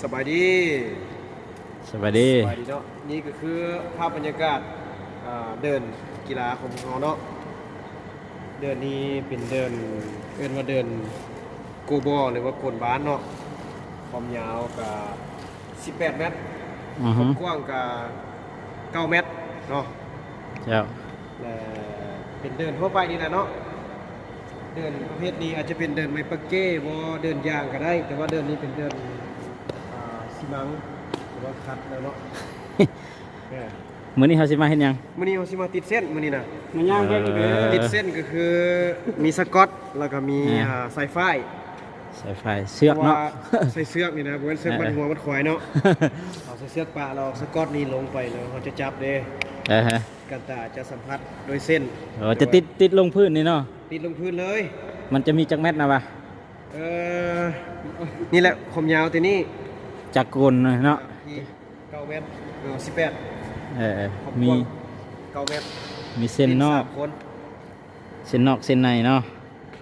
สบายดีสวัสดี สบายดีเนาะนี่ก็คือภาพบรรยากาศอ่าเดินกีฬาของเราเนาะเดินนี้เป็นเดินเอิ้นว่าเดินโกบอหรือว่าโกนบ้านเนาะความยาวกับ18 เมตรอือคฮึ วามกว้างกับ9เมตรเนาะ เจ้า และเป็นเดินทั่วไปนี่แหละเนาะ เดินประเภทนี้อาจจะเป็นเดินไม้ปักเก้บ่เดินยางก็ได้ แต่ว่าเดินนี้เป็นเดิน อ่าซีมังหรือว่าคัดแล้วเนาะแหม่มื้อนี้เฮาสิมาเฮ็ดหยัง มื้อนี้เราสิมาติดเส้นมื้อนี้นะมันย่างแค่นี้เออติดเส้นก็คือมีสกอตแล้วก็มีอ่า อ่าสายไฟสายไฟเสือกเนาะ พรว่ใส่เสือกนี่นะบ่แม่นเสือกมัดหัวมัดควายเนาะเอาใส่เสือกปะเราสกอตนี่ลงไปแล้วเขาจะจับเด้เออฮะกันตาจะสัมผัสโดยเส้นโอ้จะติดติดลงพื้นนี่เนาะ ติดลงพื้นเลย มันจะมีจักแมตรนะวะเออนี่แหละความยาวตัวนี้ จักรกลเนาะที่เก้าเมตรเออสิบแปดเออความมีกว้างเก้าเมตรมีเส้นนอก สามคนเส้นนอกเส้นในเนาะ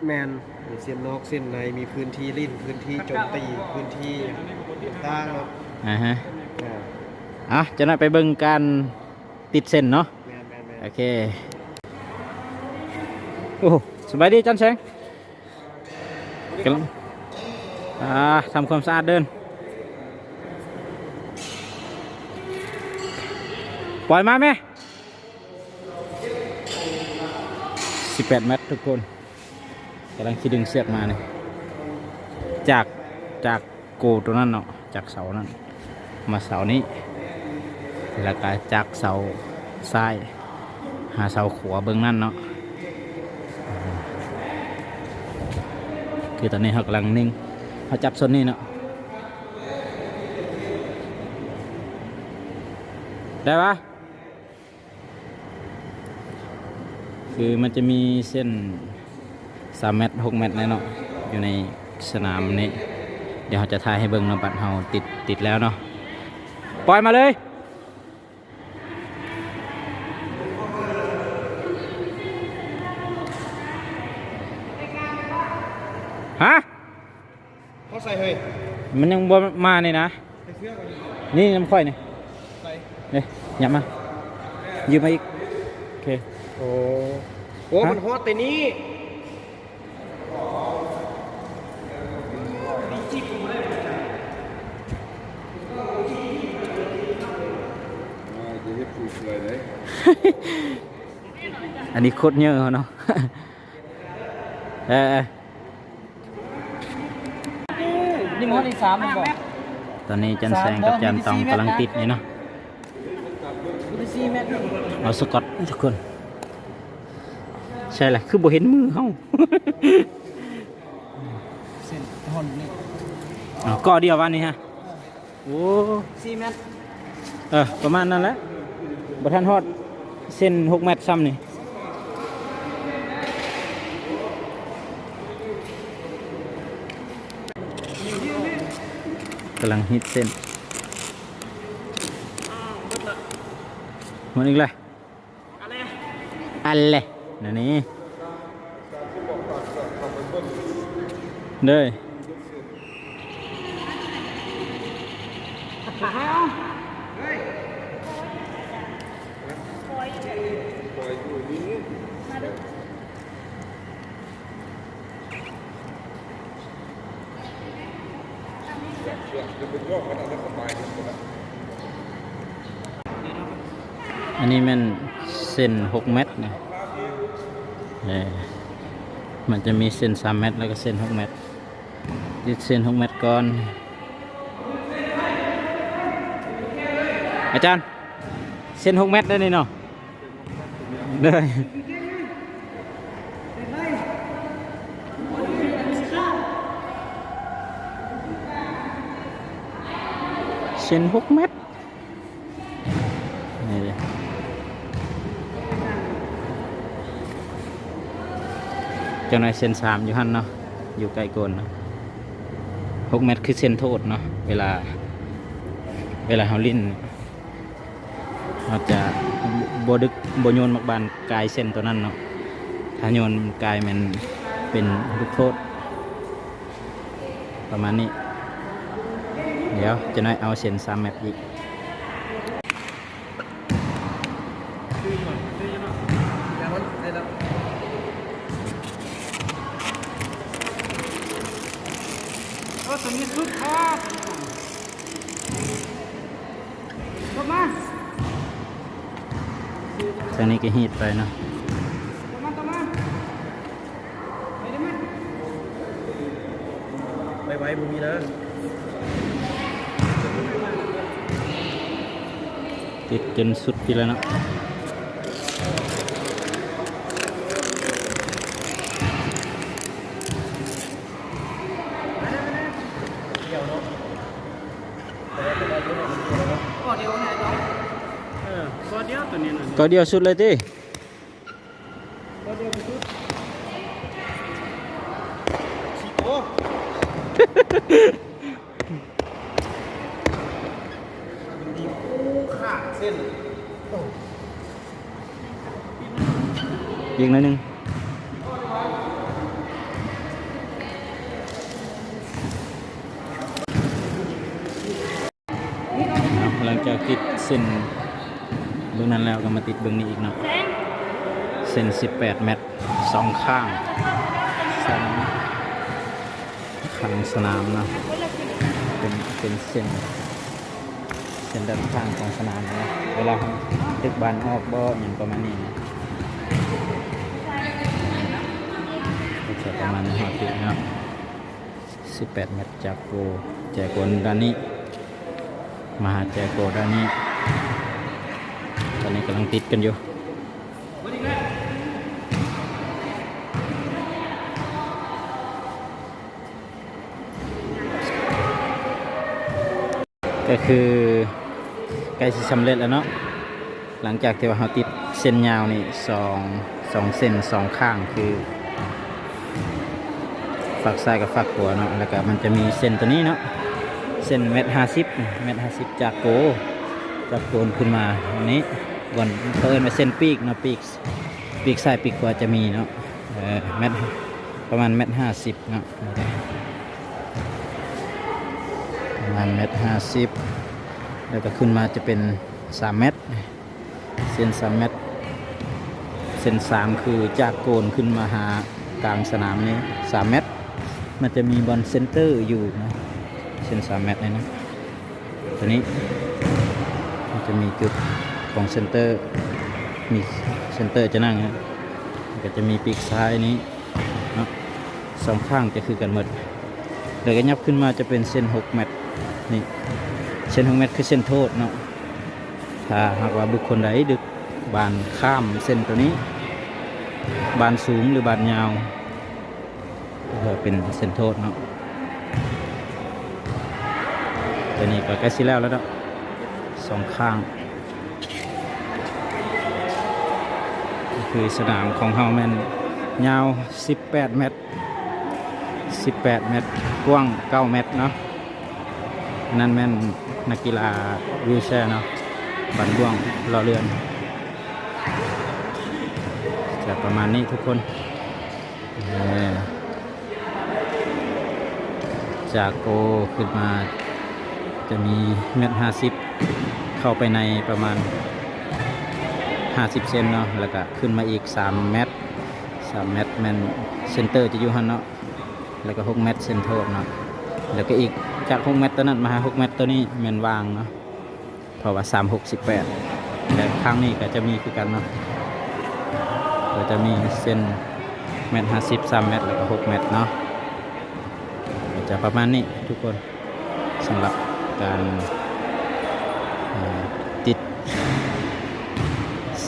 แมนมีเส้นนอกเส้นในมีพื้นที่ลิ้นพื้นที่โจมตีพื้นที่ต่างเนาะอ่าฮะอ่าอะจะน่าไปเบิ่งการติดเส้นเนาะแมนแมนแมนโอเคโอ้สบายดีจันแสงกำลังอ่าทำความสะอาดเดิน ปล่อยมาไหมสิบแปดเมตรทุกคนกำลังคิดดึงเสือกมาเนี่ยจากจากโกตัวนั้นเนาะจากเสานั้น มาเสานี้ แล้วก็จากเสาซ้าย หาเสาขวาเบื้องนั่นเนาะคือตอนนี้เขากำลังนิ่งเขาจับโซนนี้เนาะได้ปะ คือมันจะมีเส้นสามเมตรหกเมตรแน่เนาะอยู่ในสนามนี้ เดี๋ยวเขาจะถ่ายให้เบิ้งเนาะบัตรเขาติดติดแล้วเนาะปล่อยมาเลยฮะเขาใส่เฮ้ยมันยังบ่มานี่นะใส่เสื้อก่อนนี่น้ำค่อยนี่ใส่เอ้ยหยับมายืมมาอีก โอเค โอ้โอ้ฮะมันฮอตแต่นี้อันนี้โคตรเยอะเนาะเออเออนี่มันอีกสามมันบอกตอนนี้จันแสงกับจันตองกำลังติดนี่เนาะมีสี่เมตรเอาสกอตทุกคน ใช่แหละคือบ่เห็นมือเฮาเส้นหอนนี่อ๋อก่อเดียววันนี้ฮะโอ้สี่เมตรเออประมาณนั้นแหละบ่ทันฮอดเส้นหกเมตรซ้ำนี่กำลังฮิตเส้นมันอีกเลยอะไร นั่นี่เด้ยอันนี้มันเส้นหกเมตรนะ มันจะมีเส้นสามเมตรแล้วก็เส้นหกเมตรยึดเส้นหกเมตรก่อน อาจารย์ เส้นหกเมตรได้นี่เนาะได้เส้นหกเมตร จังหน่อยเส้นสามอยู่หันเนาะอยู่ใกล้โกนเนาะหกเมตรคือเส้นโทษเนาะเวลา เวลาเขาลิ้นเราจะบดึกบโยนมักบานกายเส้นตัวนั้นเนาะถ้าโยนกายมันเป็นลูกโทษ ประมาณนี้ เดี๋ยวจะน้อยเอาเส้น3เมตรอีก แล้วมันได้แล้ว โอ้ตัว นี้สุดครับลงมาทางนี้ก็ฮีดไปเนาะลงมาลงมาไปได้ไหมไว้ไว้บุมีนะติดจนสุดไปแล้วเนาะ เกี่ยวเนาะ ก็เดี๋ยวไหนต่อ เออก็เดียว ตัวนี้น่ะก็เดียวสุดเลยติก็เดียวสุดสิโอ้ดีโอ้ขาดเส้นโอ้อีกหน่อยนึงหลังจากติดเส้น เบื้องนั้นแล้วก็มาติดเบื้องนี้อีกเนาะเส้น18 เมตรสองข้างสองข้างสนามนะเป็นเป็นเส้นเส้นด้านข้างของสนามนะเวลาตึกบานออกบ่อย่างประมาณนี้นะจะประมาณหอติดนะครับ18 เมตรจากโกแจโกด้านนี้ มาหาแจโกด้านนี้ อนนี้กำลังติดกันอยู่ก็คือใกล้สิสำเร็จแล้วเนาะหลังจากที่ว่าเราติดเส้นยาวนี่สองสองเส้นสองข้างคือฝักซ้ายกับฝักขวาเนาะแล้วก็มันจะมีเส้นตัวนี้เนาะเส้นเมตรห้าสิบเมตรห้าสิบจากโกจากโกนขึ้นมาอันนี้ ก่อนเขาเอินว่าเส้นปีกเนาะปีกปีกซ้ายปีกขวาจะมีเนาะเออเมตรประมาณเมตรห้าสิบเนาะประมาณเมตรห้าสิบแล้วก็ขึ้นมาจะเป็นสามเมตรเส้นสามเมตรเส้นสามคือจากโกนขึ้นมาหากลางสนามนี้สามเมตร มันจะมีบอลเซนเตอร์อยู่นะเส้นสามเมตรเลยนะตัวนี้มันจะมีจุด ของเซนเตอร์มีเซนเตอร์จะนั่งนะมันก็จะมีปีกซ้ายนี้นะสองข้างจะคือกันหมดเลยก็ยับขึ้นมาจะเป็นเส้น6เมตรนี่เส้น6เมตรคือเส้นโทษเนาะถ้าหากว่าบุคคลใดดึกบานข้ามเส้นตัวนี้ บานสูงหรือบานยาวก็เป็นเส้นโทษเนาะตัวนี้ก็ใกล้สิแล้วแล้วเนาะสองข้าง คือสนามของเฮาแมนยาว 18 เมตร 18 เมตร กว้าง 9 เมตรเนาะนั่นแม่นนักกีฬาวิวแชร์เนาะบันบ่วงรอเรือนจะประมาณนี้ทุกคนจากโกขึ้นมาจะมีเมตรห้าสิบเข้าไปในประมาณ 50 เซนเนาะแล้วก็ขึ้นมาอีก 3 เมตร 3 เมตรแมนเซนเตอร์จะอยู่หันเนาะแล้วก็ 6 เมตรเซนโทษเนาะแล้วก็อีกจาก 6 เมตรตัวนั้นมาหา6เมตรตัวนี้แมนวางเนาะเพราะว่าสามหกสิบแปดแต่ครั้งนี้ก็จะมีคือกันเนาะก็จะมีเส้นเมตรห้าสิบสามเมตรแล้วก็หกเมตรเนาะจะประมาณนี้ทุกคนสำหรับการติด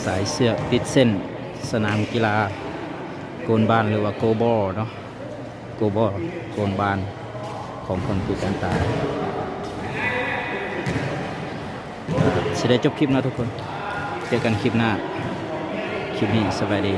สายเสือกติดเส้น สนามกีฬา โกนบานหรือว่าโกบอลเนาะโกบอลโกนบานของคนพิการตาสิได้จบคลิปนะทุกคน เจอกันคลิปหน้า คลิปนี้สบายดี